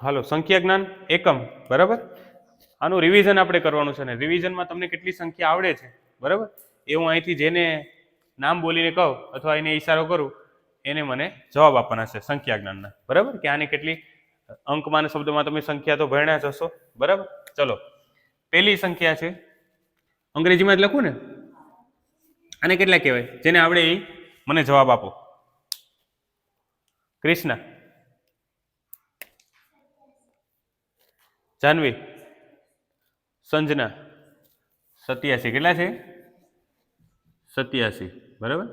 હાલો, સંખ્યા જ્ઞાન એકમ, બરાબર? આનું રિવિઝન આપણે કરવાનું છે ને રિવિઝનમાં તમને કેટલી સંખ્યા આવડે છે, બરાબર? એ હું અહીંથી જેને નામ બોલીને કહું અથવા એને ઈશારો કરું, એને મને જવાબ આપવાના છે સંખ્યા જ્ઞાનના, બરાબર? કે આની કેટલી અંકમાન શબ્દમાં તમે સંખ્યા તો ભણ્યા જ હશો, બરાબર? ચલો, પહેલી સંખ્યા છે, અંગ્રેજીમાં જ લખું ને? આને કેટલા કહેવાય? જેને આવડે એ મને જવાબ આપો. કૃષ્ણ જાનવી, સંજના, સત્યાસી, કેટલા છે? સત્યાસી, બરાબર?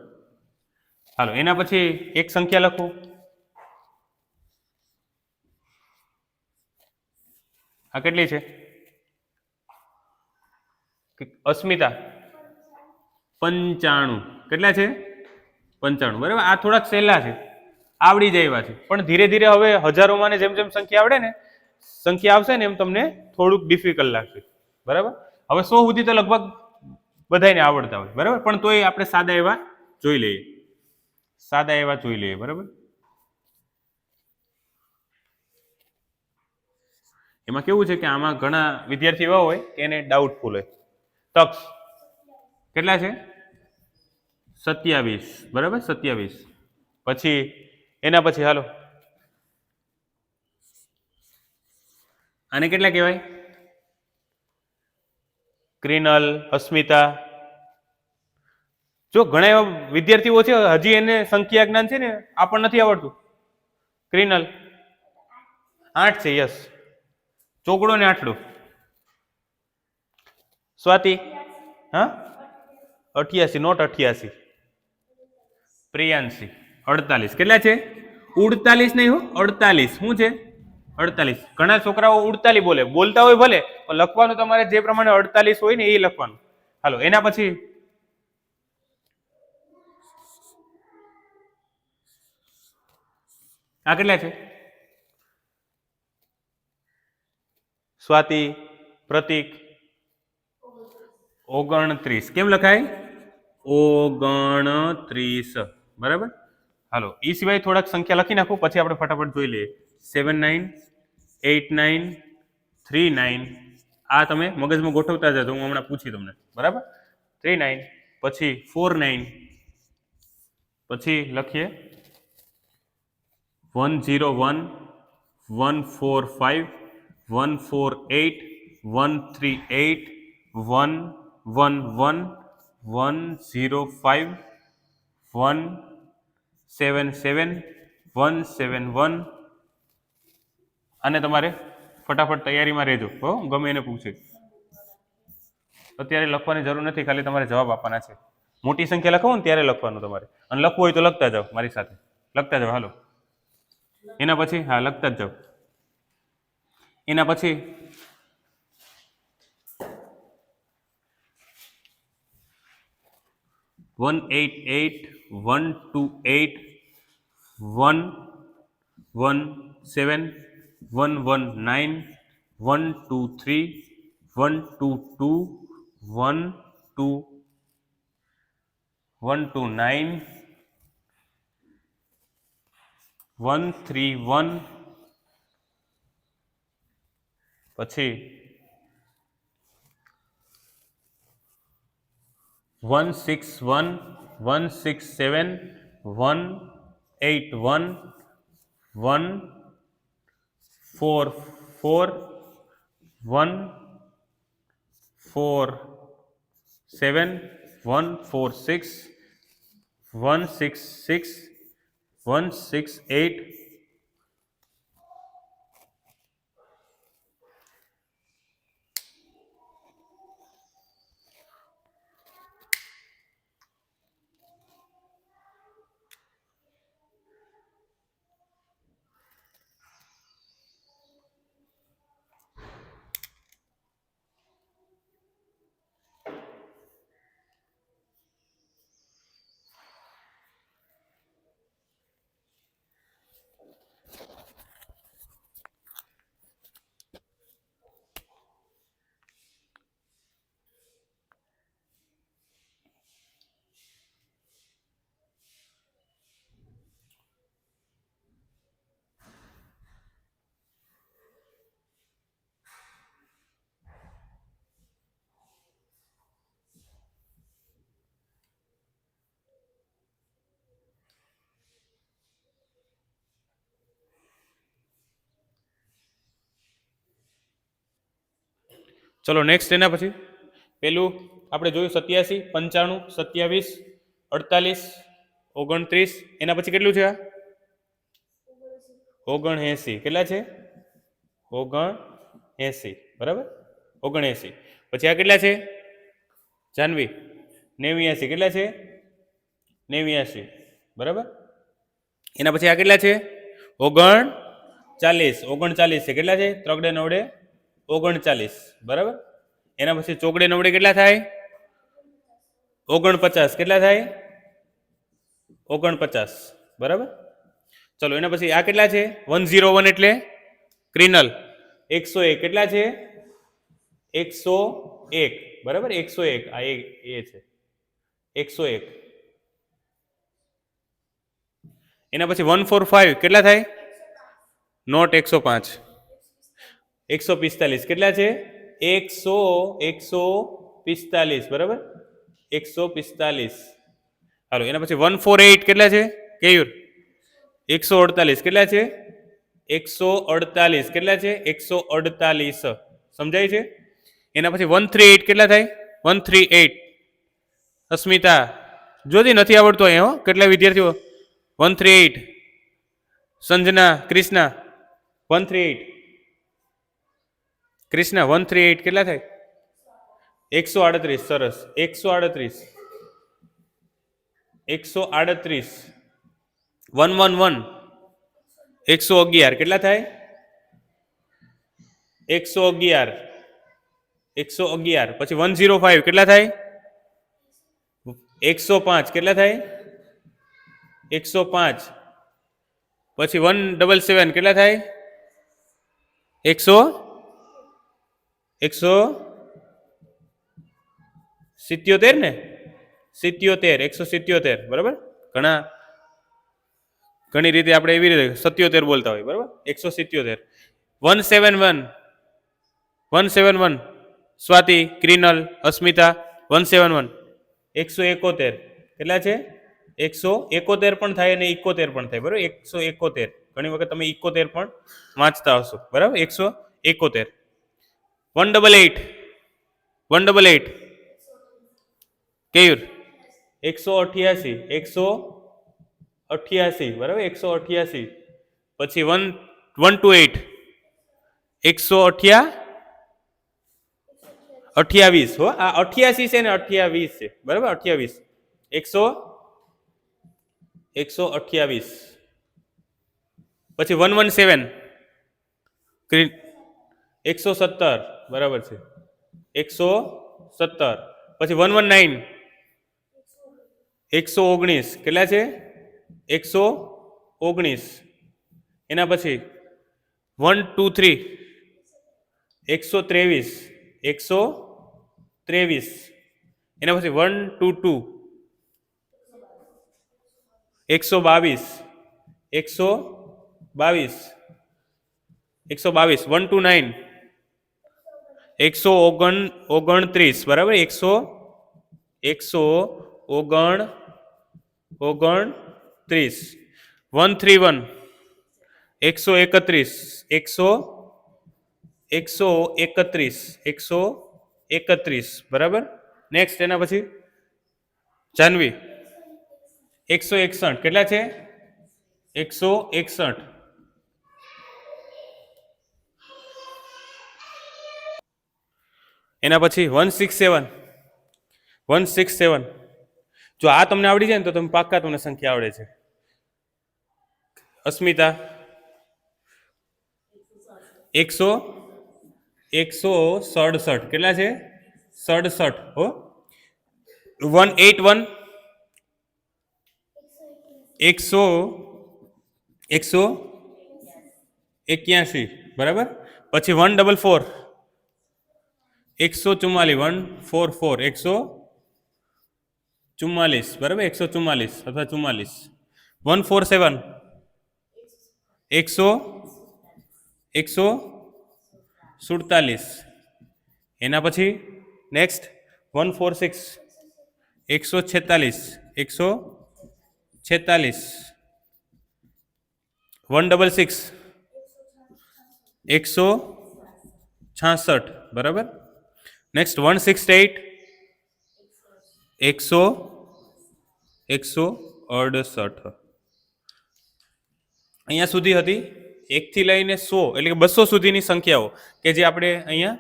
હાલો, એના પછી એક સંખ્યા લખો. આ કેટલી છે? અસ્મિતા, પંચાણું, કેટલા છે? પંચાણું, બરાબર? આ થોડાક સહેલા છે, આવડી જાય એવા છે. પણ ધીરે ધીરે હવે હજારોમાં જેમ જેમ સંખ્યા આવડે ને સંખ્યા આવશે ને એમ તમને થોડુંક ડિફિકલ્ટ લાગશે. બરાબર? હવે સો સુધી તો લગભગ બધાને આવડતા હોય. બરાબર? પણ તોય આપણે સાદા એવા જોઈ લઈએ. સાદા એવા જોઈ લઈએ. બરાબર? એમાં કેવું છે કે આમાં ઘણા વિદ્યાર્થી એવા હોય કે એને ડાઉટફુલ હોય. તક્ષ કેટલા છે? સત્યાવીસ. બરાબર? સત્યાવીસ. પછી, એના પછી હાલો. આને કેટલા કહેવાય? ક્રિનલ, અસ્મિતા. જો ઘણા એવા વિદ્યાર્થીઓ છે, હજી એને સંખ્યા જ્ઞાન છે ને, આ પણ નથી આવડતું. ક્રિનલ. આઠ છે, યસ. ચોકડો ને આઠડું. સ્વાતિ. હા? અઠ્યાસી, નોટ અઠ્યાસી. પ્રિયાંશી. અડતાલીસ. કેટલા છે? ઉડતાલીસ નહીં હો, અડતાલીસ. શું છે? અડતાલીસ. ઘણા છોકરાઓ ઉડતાલી બોલે. બોલતા હોય ભલે, પણ લખવાનું તમારે જે પ્રમાણે અડતાલીસ હોય ને એ લખવાનું. હાલો, એના પછી? આ કેટલા છે? સ્વાતિ, પ્રતિક, ઓગણત્રીસ. કેમ લખાય? ઓગણત્રીસ. બરાબર? હાલો એ સિવાય થોડાક સંખ્યા લખી નાખો, પછી આપણે ફટાફટ જોઈ લઈએ. Seven nine eight nine three nine આ તમે મગજમાં ગોઠવતા જજો, હું હમણાં પૂછી તમને. બરાબર? થ્રી નાઇન પછી ફોર નાઇન પછી લખીએ. One zero one one four five one four eight one three eight one one one one zero five one seven seven one seven one અને તમારે ફટાફટ તૈયારીમાં રહેજો. હો, ગમે એને પૂછે. અત્યારે લખવાની જરૂર નથી, ખાલી તમારે જવાબ આપવાના છે. મોટી સંખ્યા લખો ને ત્યારે લખવાનું તમારે. અને લખવું હોય તો લખતા જાઓ મારી સાથે. લખતા જાઓ, હાલો. એના પછી, હા, લખતા જ જાઓ. એના પછી, one eight eight one two eight one one seven one one nine one two three one two two one two one two nine one three one પછી one six one one six seven one eight one one 4 4 1 4 7 1 4 6 1 6 6 1 6 8 ચલો next એના પછી. પેલું આપણે જોયું સત્યાસી, પંચાણું, સત્યાવીસ, અડતાલીસ, ઓગણત્રીસ. એના પછી કેટલું છે આ? ઓગણ એસી કેટલા છે? ઓગણ એસી બરાબર? ઓગણ એસી પછી આ કેટલા છે? જાનવી. નેવ્યાસી. કેટલા છે? નેવ્યાસી. બરાબર? એના પછી આ કેટલા છે? ઓગણ ચાલીસ ઓગણચાલીસ છે. કેટલા છે? ત્રગડે નવડે ઓગણચાલીસ, બરાબર? એના પછી ચોકડી નવડે કેટલા થાય? ઓગણપચાસ કેટલા થાય? ઓગણપચાસ, બરાબર? ચલો, એના પછી આ કેટલા છે? વન ઝીરો વન એટલે ક્રિનલ. એકસો એક કેટલા છે? એકસો એક, બરાબર? એકસો એક, આ એ છે. એકસો એક. એના પછી વન ફોર ફાઇવ કેટલા થાય? નોટ એકસો પાંચ. એકસો પિસ્તાલીસ. કેટલા છે? એકસો એકસો પિસ્તાલીસ, બરાબર? એકસો પિસ્તાલીસ. હાલો, એના પછી વન ફોર એઇટ કેટલા છે? કેયુર? એકસો અડતાલીસ. કેટલા છે? એકસો અડતાલીસ. કેટલા છે? એકસો અડતાલીસ. સમજાય છે? એના પછી વન થ્રી એઇટ કેટલા થાય? One three eight. અસ્મિતા જોતી નથી આવડતો અહીંયા, હો. કેટલા વિદ્યાર્થીઓ? One three eight. Sanjana, Krishna. One three eight. Krishna one three eight કેટલા થાય? એકસો આડત્રીસ, સરસ. એકસો આડત્રીસ. એકસો આડત્રીસ. વન વન વન એકસો અગિયાર, કેટલા થાય? એકસો અગિયાર. એકસો અગિયાર. પછી વન ઝીરો ફાઇવ કેટલા થાય? એકસો પાંચ, કેટલા થાય? એકસો પાંચ. પછી વન ડબલ સેવન કેટલા થાય? એકસો એકસો સિત્યોતેર ને? સિત્યોતેર, એકસો સિત્યોતેર, બરાબર? ઘણા, ઘણી રીતે આપણે એવી રીતે સત્યોતેર બોલતા હોય, બરાબર? એકસો સિત્યોતેર. One seven one one seven one, Swati, Krinal, Asmita, one seven one. એકસો એકોતેર. કેટલા છે? એકસો એકોતેર પણ થાય અને ઇકોતેર પણ થાય, બરાબર? એકસો એકોતેર. ઘણી વખત તમે ઇકોતેર પણ વાંચતા હશો, બરાબર? એકસો એકોતેર. One double eight one double eight Keyur એકસો અઠ્યાસી એકસો અઠ્યાસી બરાબર એકસો અઠ્યાસી પછી વન વન ટુ એઇટ એકસો અઠ્યા અઠ્યાવીસ હો આ અઠ્યાસી છે ને અઠ્યાવીસ છે બરાબર અઠ્યાવીસ એકસો એકસો અઠ્યાવીસ પછી વન વન સેવન એકસો સત્તર, બરાબર છે. એકસો સત્તર. પછી વન વન નાઇન. એકસો ઓગણીસ. કેટલા છે? એકસો ઓગણીસ. એના પછી વન ટુ થ્રી. એકસો ત્રેવીસ. એકસો ત્રેવીસ. એના પછી વન ટુ ટુ. એકસો બાવીસ. એકસો બાવીસ. એકસો બાવીસ. One two nine. એકસો ઓગણ ઓગણત્રીસ, બરાબર? એકસો એકસો ઓગણ ઓગણત્રીસ. One three one. એકસો એકત્રીસ. એકસો એકસો એકત્રીસ. એકસો એકત્રીસ. બરાબર? નેક્સ્ટ એના પછી? જાનવી. એકસો એકસઠ. કેટલા છે? એકસો એકસઠ. એના પછી one six seven. One six seven. જો આ તમને આવડી જાય ને તો તમે પાક્કા તમને સંખ્યા આવડે છે. અસ્મિતા. એકસો એકસો સડસઠ. કેટલા છે? સડસઠ. હો. One eight one. એકસો એકસો એક્યાસી. બરાબર? પછી વન ડબલ ફોર. એકસો ચુમ્માલીસ વન ફોર ફોર એકસો ચુમ્માલીસ બરાબર એકસો ચુમ્માલીસ અથવા ચુમ્માલીસ વન ફોર સેવન એકસો એકસો સુડતાલીસ એના પછી નેક્સ્ટ વન ફોર સિક્સ એકસો છેતાલીસ એકસો છેતાલીસ વન ડબલ સિક્સ એકસો છાસઠ બરાબર નેક્સ્ટ વન સિક્સ એટ એકસો એકસો અડસઠ અહીંયા સુધી હતી. એકથી લઈને સો, એટલે કે બસો સુધીની સંખ્યાઓ, કે જે આપણે અહીંયા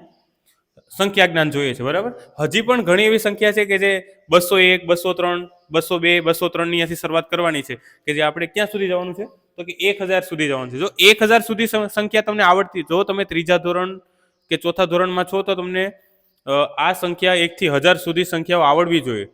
સંખ્યા જ્ઞાન જોઈએ છે, બરાબર? હજી પણ ઘણી એવી સંખ્યા છે કે જે બસો એક, બસો ત્રણ, બસો બે, બસો ત્રણની અહીંયાથી શરૂઆત કરવાની છે, કે જે આપણે ક્યાં સુધી જવાનું છે? તો કે એક હજાર સુધી જવાનું છે. જો એક હજાર સુધી સંખ્યા તમને આવડતી જો તમે ત્રીજા ધોરણ કે ચોથા ધોરણમાં છો, તો તમને આ સંખ્યા એકથી હજાર સુધી સંખ્યાઓ આવડવી જોઈએ.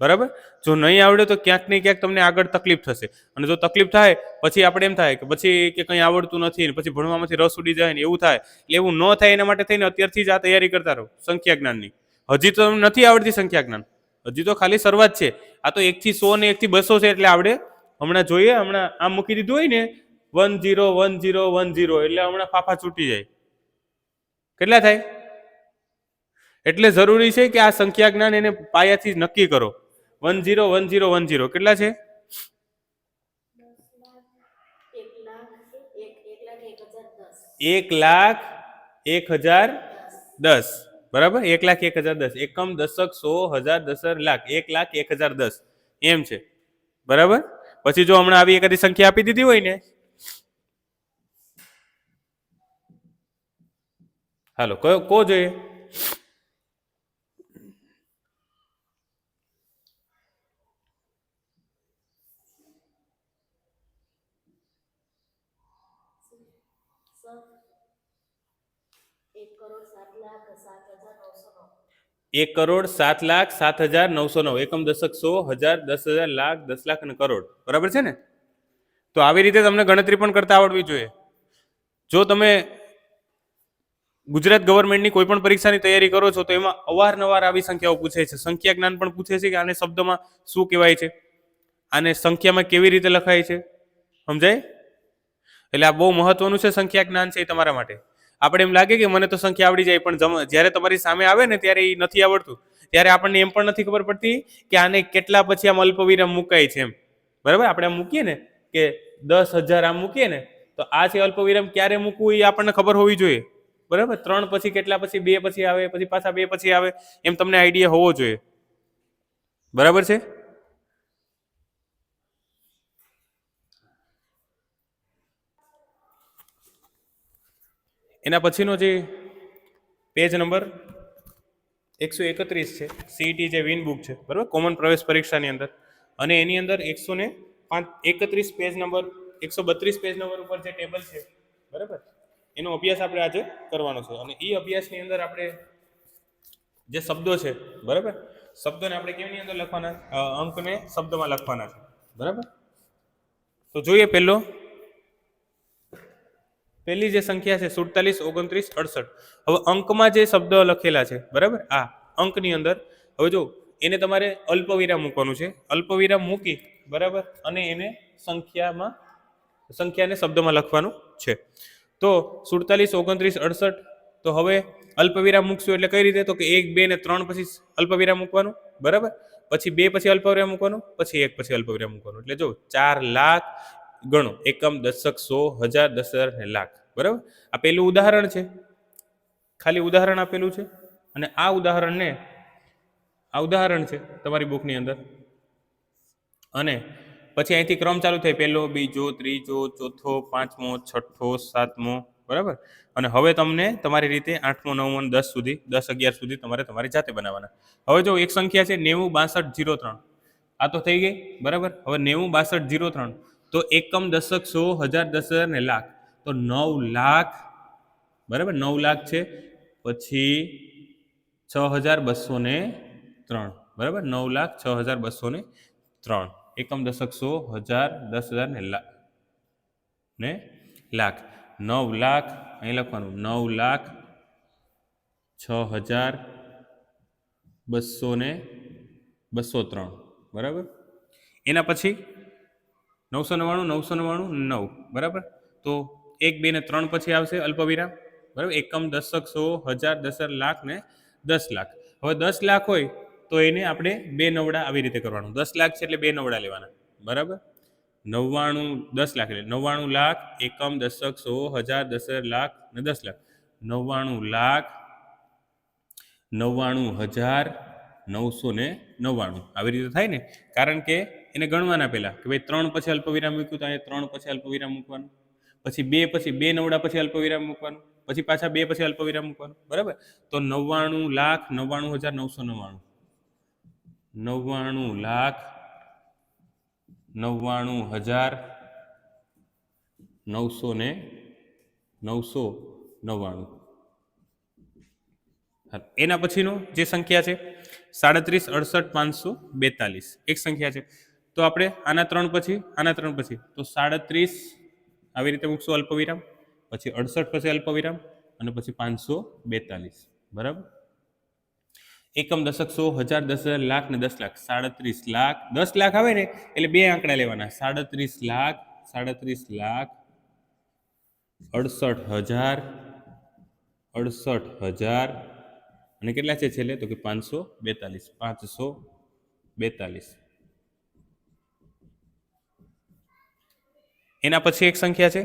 બરાબર? જો નહીં આવડે તો ક્યાંક ને ક્યાંક તમને આગળ તકલીફ થશે. અને જો તકલીફ થાય, પછી આપણે એમ થાય કે પછી કે કંઈ આવડતું નથી ને પછી ભણવામાંથી રસ ઉડી જાય ને એવું થાય, એટલે એવું ન થાય એના માટે થઈને અત્યારથી જ આ તૈયારી કરતા રહો સંખ્યા જ્ઞાનની. હજી તો નથી આવડતી સંખ્યા જ્ઞાન. હજી તો ખાલી શરૂઆત છે. આ તો એકથી સો ને એકથી બસો છે એટલે આવડે. હમણાં જોઈએ, હમણાં આમ મૂકી દીધું હોય ને, one zero one zero one zero એટલે હમણાં ફાફા છૂટી જાય. કેટલા થાય? એટલે જરૂરી છે કે આ સંખ્યા જ્ઞાન એને પાયાથી નક્કી કરો. One zero one zero one zero કેટલા છે? એક લાખ, એક હજાર દસ. બરાબર? એક લાખ, એક હજાર દસ. એકમ, દશક, સો, હજાર દસર લાખ. એક લાખ, એક હજાર દસ. એમ છે. બરાબર? પછી જો હમણાં આવી એકાદી સંખ્યા આપી દીધી હોય ને. હાલો, કયો કો જોઈએ એક કરોડ સાત લાખ સાત હજાર નવસો નવ એક કરોડ સાત લાખ સાત હજાર નવસો નવ. એકમ દશક સો હજાર દસ હજાર લાખ દસ લાખ અને કરોડ. બરાબર છે ને? તો આવી રીતે તમને ગણતરી પણ કરતા આવડવી જોઈએ. જો તમે ગુજરાત ગવર્મેન્ટની કોઈ પણ પરીક્ષાની તૈયારી કરો છો, તો એમાં અવારનવાર આવી સંખ્યાઓ પૂછે છે. સંખ્યા જ્ઞાન પણ પૂછે છે કે આને શબ્દમાં શું કહેવાય છે? આને સંખ્યામાં કેવી રીતે લખાય છે? સમજાય? એટલે આ બહુ મહત્વનું છે સંખ્યા જ્ઞાન છે એ તમારા માટે. આપણે એમ લાગે કે મને તો સંખ્યા આવડી જાય, પણ જ્યારે તમારી સામે આવે ને ત્યારે એ નથી આવડતું. ત્યારે આપણને એમ પણ નથી ખબર પડતી કે આને કેટલા પછી આમ અલ્પવિરામ મુકાય છે એમ. બરાબર? આપણે આમ મૂકીએ ને કે દસ હજાર આમ મૂકીએ ને, તો આ છે અલ્પવિરામ, ક્યારે મૂકવું એ આપણને ખબર હોવી જોઈએ. બરાબર? ત્રણ પછી કેટલા પછી બે પછી આવે, પછી પાછા બે પછી આવે, એમ તમને આઈડિયા હોવો જોઈએ. બરાબર છે? એના પછીનો જે પેજ નંબર એકસો એકત્રીસ છે સીઈટી જે વિન બુક છે, બરાબર? કોમન પ્રવેશ પરીક્ષાની અંદર. અને એની અંદર એકસો ને પાંચ, એકત્રીસ પેજ નંબર એકસો બત્રીસ પેજ નંબર ઉપર જે ટેબલ છે, બરાબર? એનો અભ્યાસ આપણે આજે કરવાનો છે. અને એ અભ્યાસની અંદર આપણે જે શબ્દો છે, બરાબર? શબ્દોને આપણે કેમની અંદર લખવાના? અંકને શબ્દમાં લખવાના છે, બરાબર? તો જોઈએ પહેલો પહેલી જે સંખ્યા છે સુડતાલીસ, ઓગણત્રીસ, અડસઠ. હવે અંકમાં જે શબ્દ લખેલા છે, બરાબર? આ અંકની અંદર, હવે જો, એને તમારે અલ્પવિરામ મૂકવાનું છે. અલ્પવિરામ મૂકી, બરાબર? અને એને સંખ્યામાં સંખ્યાને શબ્દમાં લખવાનું છે. તો સુડતાલીસ, ઓગણત્રીસ, અડસઠ, તો હવે અલ્પવિરામ મૂકશું એટલે કઈ રીતે? તો કે એક, બે ને ત્રણ પછી અલ્પવિરામ મૂકવાનું, બરાબર? પછી બે પછી અલ્પવિરામ મૂકવાનું, પછી એક પછી અલ્પવિરામ મૂકવાનું. એટલે જો, ચાર લાખ ગણો. એકમ, દશક, સો, હજાર, દસ હજાર ને લાખ. બરાબર? આ પેલું ઉદાહરણ છે. ખાલી ઉદાહરણ આપેલું છે. અને આ ઉદાહરણને, આ ઉદાહરણ છે તમારી બુકની અંદર. અને પછી અહીંથી ક્રમ ચાલુ થાય. પહેલો, બીજો, ત્રીજો, ચોથો, પાંચમો, છઠ્ઠો, સાતમો. બરાબર? અને હવે તમને તમારી રીતે આઠમો, નવમો દસ સુધી, દસ અગિયાર સુધી તમારે તમારી જાતે બનાવવાના. હવે જો એક સંખ્યા છે નેવું, બાસઠ, જીરો, ત્રણ. આ તો થઈ ગઈ. બરાબર? હવે નેવું, બાસઠ, જીરો, ત્રણ. તો એકમ દશક સો, હજાર દસ હજાર ને લાખ. તો નવ લાખ, બરાબર? નવ લાખ છે. પછી છ હજાર બસો ને ત્રણ. બરાબર? નવ લાખ, છ હજાર બસો ને ત્રણ. એકમ દશક સો, હજાર દસ હજાર ને લાખ ને લાખ. નવ લાખ, અહીં લખવાનું. નવ લાખ, છ હજાર બસો ને બસો ત્રણ. બરાબર? એના પછી નવસો નવ્વાણું નવસો નવ્વાણું, નવ. બરાબર? તો એક, બે ને ત્રણ પછી આવશે અલ્પવિરામ. બરાબર? એકમ દશક સો, હજાર દસ લાખ ને દસ લાખ. હવે દસ લાખ હોય તો એને આપણે બે નવડા આવી રીતે કરવાનું. દસ લાખ છે એટલે બે નવડા લેવાના. બરાબર? નવ્વાણું દસ લાખ એટલે નવ્વાણું લાખ, એકમ દશક સો, હજાર દસર લાખ ને દસ લાખ. નવ્વાણું લાખ, નવ્વાણું હજાર, નવસો ને નવ્વાણું. આવી રીતે થાય ને? કારણ કે એને ગણવાના પહેલા કે ભાઈ ત્રણ પછી અલ્પવિરામ મૂક્યું તો અહીંયા ત્રણ પછી અલ્પવિરામ મૂકવાનું, પછી બે પછી બે નવડા પછી અલ્પવિરામ મૂકવાનું, પછી પાછા બે પછી અલ્પવિરામ મૂકવાનું, બરાબર? તો નવ્વાણું લાખ નવ્વાણું હજાર નવસો નવ્વાણું. નવ્વાણું લાખ નવ્વાણું હજાર નવસો ને નવસો નવ્વાણું. એના પછીનો જે સંખ્યા છે, સાડત્રીસ, અડસઠ, પાંચસો બેતાલીસ. એક સંખ્યા છે. તો આપણે આના ત્રણ પછી, આના ત્રણ પછી. તો સાડત્રીસ, આવી રીતે મૂકશું અલ્પવિરામ, પછી અડસઠ પછી અલ્પવિરામ, અને પછી પાંચસો બેતાલીસ. બરાબર? એકમ દશક સો, હજાર દસ હજાર લાખ ને દસ લાખ. સાડત્રીસ લાખ. દસ લાખ આવે ને, એટલે બે આંકડા લેવાના. સાડત્રીસ લાખ સાડત્રીસ લાખ, અડસઠ હજાર અડસઠ હજાર, અને કેટલા છે છેલ્લે? તો કે પાંચસો બેતાલીસ. પાંચસો બેતાલીસ. એના પછી એક સંખ્યા છે?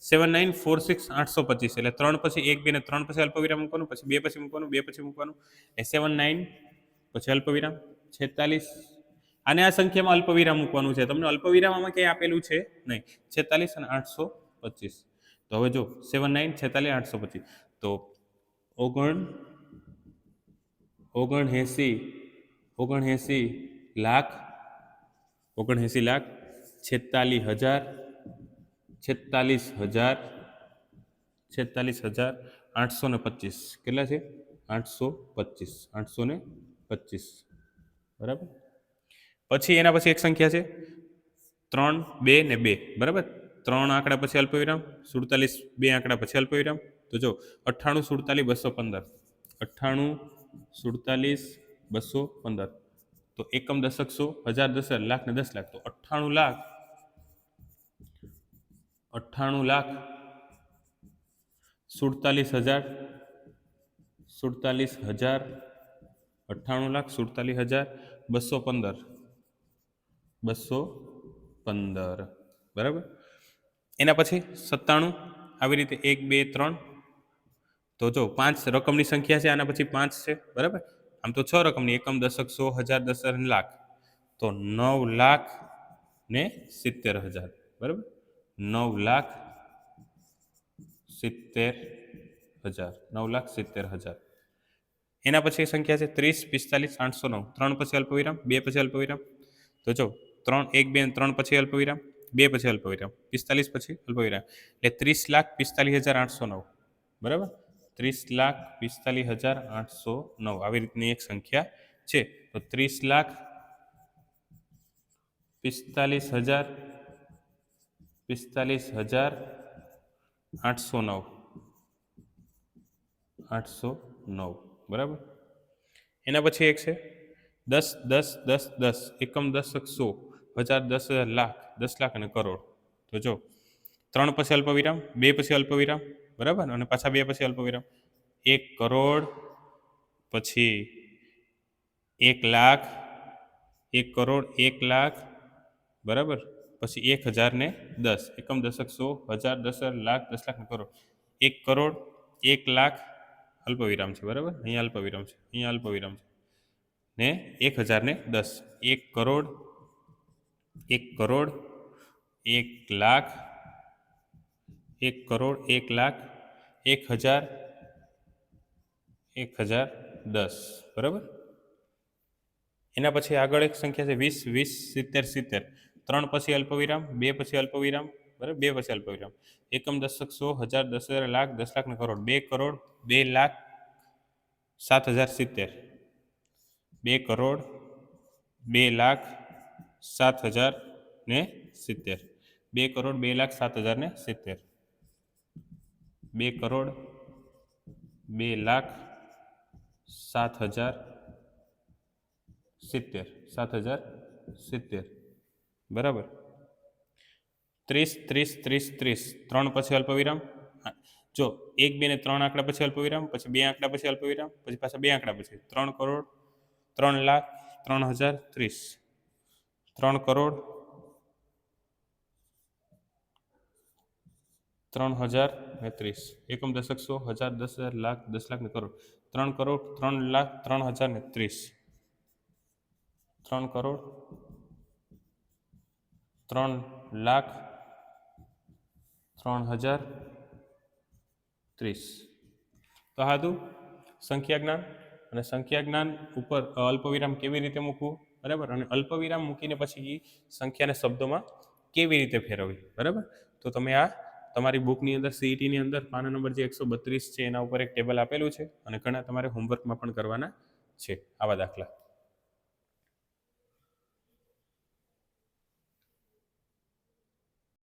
સેવન નાઇન ફોર સિક્સ આઠસો પચીસ. એટલે ત્રણ પછી એક બે ને ત્રણ પછી અલ્પવિરામ મૂકવાનું, પછી બે પછી મૂકવાનું, બે પછી મૂકવાનું. એ સેવન નાઇન પછી અલ્પવિરામ. છેતાલીસ. અને આ સંખ્યામાં અલ્પવિરામ મૂકવાનું છે. તમને અલ્પવિરામ આમાં ક્યાંય આપેલું છે? નહીં. છેતાલીસ અને આઠસો પચીસ. તો હવે જો સેવન નાઇન છેતાલીસ, આઠસો પચીસ. તો ઓગણ, ઓગણએંસી ઓગણએંસી લાખ ઓગણએંસી લાખ છેતાલીસ હજાર છેતાલીસ હજાર છેતાલીસ હજાર આઠસો ને પચીસ. કેટલા છે? આઠસો પચીસ. આઠસો ને પચીસ. બરાબર? પછી એના પછી એક સંખ્યા છે? ત્રણ, બે ને બે. બરાબર? ત્રણ આંકડા પછી અલ્પવિરામ, સુડતાલીસ, બે આંકડા પછી અલ્પવિરામ. તો જો, અઠ્ઠાણું, સુડતાલીસ, બસો પંદર. અઠ્ઠાણું, સુડતાલીસ, બસો પંદર. તો એકમ દશક સો હજાર દસ લાખ ને દસ લાખ. તો અઠ્ઠાણું લાખ અઠ્ઠાણું લાખ સુડતાલીસ હજાર સુડતાલીસ હજાર અઠ્ઠાણું લાખ સુડતાલીસ હજાર બસો પંદર. બસો પંદર. બરાબર? એના પછી સત્તાણું, આવી રીતે એક, બે, ત્રણ. તો જો પાંચ રકમની સંખ્યા છે, આના પછી પાંચ છે, બરાબર? આમ તો છ રકમની, એકમ, દશક, સો હજાર દસ લાખ. તો નવ લાખ ને સિત્તેર હજાર, બરાબર? નવ લાખ સિત્તેર હજાર નવ લાખ સિત્તેર હજાર એના પછી સંખ્યા છે ત્રીસ પિસ્તાલીસ આઠસો નવ ત્રણ પછી અલ્પવિરામ બે પછી અલ્પવિરામ તો જો ત્રણ એક બે ત્રણ પછી અલ્પવિરામ બે પછી અલ્પવિરામ પિસ્તાલીસ પછી અલ્પવિરામ એટલે ત્રીસ લાખ પિસ્તાલીસ હજાર આઠસો નવ બરાબર ત્રીસ લાખ પિસ્તાલીસ હજાર આઠસો નવ આવી રીતની એક સંખ્યા છે. તો ત્રીસ લાખ પિસ્તાલીસ હજાર પિસ્તાલીસ હજાર આઠસો નવ. આઠસો નવ. બરાબર? એના પછી એક છે. દસ દસ દસ દસ. એકમ દશક સો. હજાર દસ હજાર લાખ. દસ લાખ અને કરોડ. તો જો, ત્રણ પછી અલ્પવિરામ, બે પછી અલ્પવિરામ. બરાબર? અને પાછા બે પછી અલ્પવિરામ. એક કરોડ, પછી એક લાખ. એક કરોડ, એક લાખ. બરાબર? પછી એક હજાર ને દસ. એકમ દશક સો, હજાર દસ હજાર લાખ, દસ લાખ ને કરોડ. એક કરોડ, એક લાખ અલ્પવિરામ છે, બરાબર? અહીંયા અલ્પવિરામ છે, અહીંયા અલ્પવિરામ છે. ને એક હજાર ને દસ. એક કરોડ એક કરોડ, એક લાખ, એક કરોડ, એક લાખ, એક હજાર એક હજાર દસ. બરાબર? એના પછી આગળ એક સંખ્યા છે, વીસ વીસ, સિત્તેર સિત્તેર. ત્રણ પછી અલ્પવિરામ, બે પછી અલ્પવિરામ, બરાબર? બે પછી અલ્પવિરામ. એકમ દશક સો, હજાર દસ હજાર લાખ, દસ લાખ ને કરોડ. બે કરોડ, બે લાખ, સાત હજાર સિત્તેર. બે કરોડ, બે લાખ, સાત હજાર ને સિત્તેર. બે કરોડ, બે લાખ, સાત હજાર ને સિત્તેર. બે કરોડ, બે લાખ, સાત હજાર સિત્તેર. સાત હજાર સિત્તેર. બરાબર. ત્રીસ ત્રીસ ત્રીસ ત્રીસ. ત્રણ પછી અલ્પવિરામ. જો, એક, બે ને ત્રણ આંકડા પછી અલ્પવિરામ, પછી બે આંકડા પછી અલ્પવિરામ, પછી પાછા બે આંકડા પછી. ત્રણ કરોડ, ત્રણ લાખ, ત્રણ હજાર, ત્રીસ. ત્રણ કરોડ, ત્રણ હજાર ને ત્રીસ. એકમ દશક સો, હજાર, દસ હજાર, લાખ, દસ લાખ ને કરોડ. ત્રણ કરોડ, ત્રણ લાખ, ત્રણ હજાર ને ત્રીસ. ત્રણ કરોડ ત્રણ લાખ ત્રણ હજાર ત્રીસ. તો હા હતું સંખ્યા જ્ઞાન અને સંખ્યા જ્ઞાન ઉપર અલ્પવિરામ કેવી રીતે મૂકવું? બરાબર? અને અલ્પવિરામ મૂકીને પછી સંખ્યાને શબ્દોમાં કેવી રીતે ફેરવવી? બરાબર? તો તમે આ તમારી બુકની અંદર, સીઈટીની અંદર પાના નંબર જે એકસો બત્રીસ છે, એના ઉપર એક ટેબલ આપેલું છે અને ઘણા તમારે હોમવર્કમાં પણ કરવાના છે આવા દાખલા.